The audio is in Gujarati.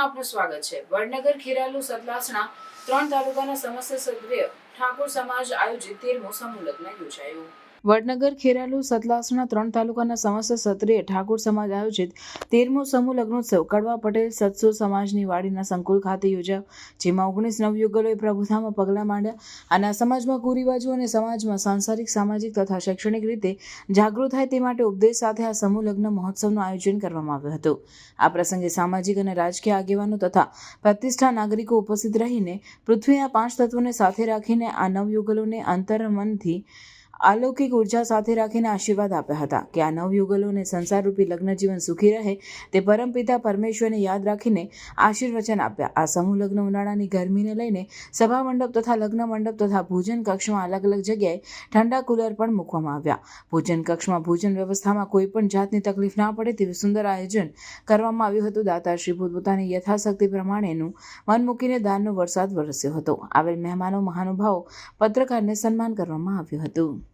આપનું સ્વાગત છે. વડનગર, ખેરાલુ, સતલાસણા ત્રણ તાલુકાના સમસ્ત સભ્ય ઠાકોર સમાજ આયોજિત તેરમો સમૂહ લગ્ન યોજાયું. વડનગર, ખેરાલુ, સતલાસણા ત્રણ તાલુકાના સમસ્ત ક્ષત્રિય ઠાકોર સમાજ આયોજિત તેરમો સમૂહ લગ્નોત્સવ. કડવા પટેલ, સત્સો સમાજની વાડીના સંકુલ ખાતે યોજાયો, જેમાં ઓગણીસ નવયુગલોએ પ્રભુતામાં પગલાં માંડ્યા. અને સમાજમાં કુરિવાજો અને સમાજમાં સાંસારિક, સામાજિક તથા શૈક્ષણિક રીતે જાગૃત થાય તે માટે ઉપદેશ સાથે આ સમૂહ લગ્ન મહોત્સવનું આયોજન કરવામાં આવ્યું હતું. આ પ્રસંગે સામાજિક અને રાજકીય આગેવાનો તથા પ્રતિષ્ઠા નાગરિકો ઉપસ્થિત રહીને પૃથ્વીના પાંચ તત્વોને સાથે રાખીને આ નવયુગલોને અંતરમનથી અલૌકિક ઊર્જા સાથે રાખીને આશીર્વાદ આપ્યા હતા કે આ નવયુગલોને સંસારરૂપી લગ્ન જીવન સુખી રહે તે પરમપિતા પરમેશ્વરને યાદ રાખીને આશીર્વચન આપ્યા. આ સમૂહ લગ્ન ઉનાળાની ગરમીને લઈને સભા મંડપ તથા લગ્ન મંડપ તથા ભોજન કક્ષમાં અલગ અલગ જગ્યાએ ઠંડા કુલર પણ મૂકવામાં આવ્યા. ભોજન કક્ષમાં ભોજન વ્યવસ્થામાં કોઈ પણ જાતની તકલીફ ના પડે તેવું સુંદર આયોજન કરવામાં આવ્યું હતું. દાતાશ્રી પોતપોતાની યથાશક્તિ પ્રમાણેનું મન મૂકીને દાનનો વરસાદ વરસ્યો હતો. આવેલ મહેમાનો મહાનુભાવો પત્રકારને સન્માન કરવામાં આવ્યું હતું.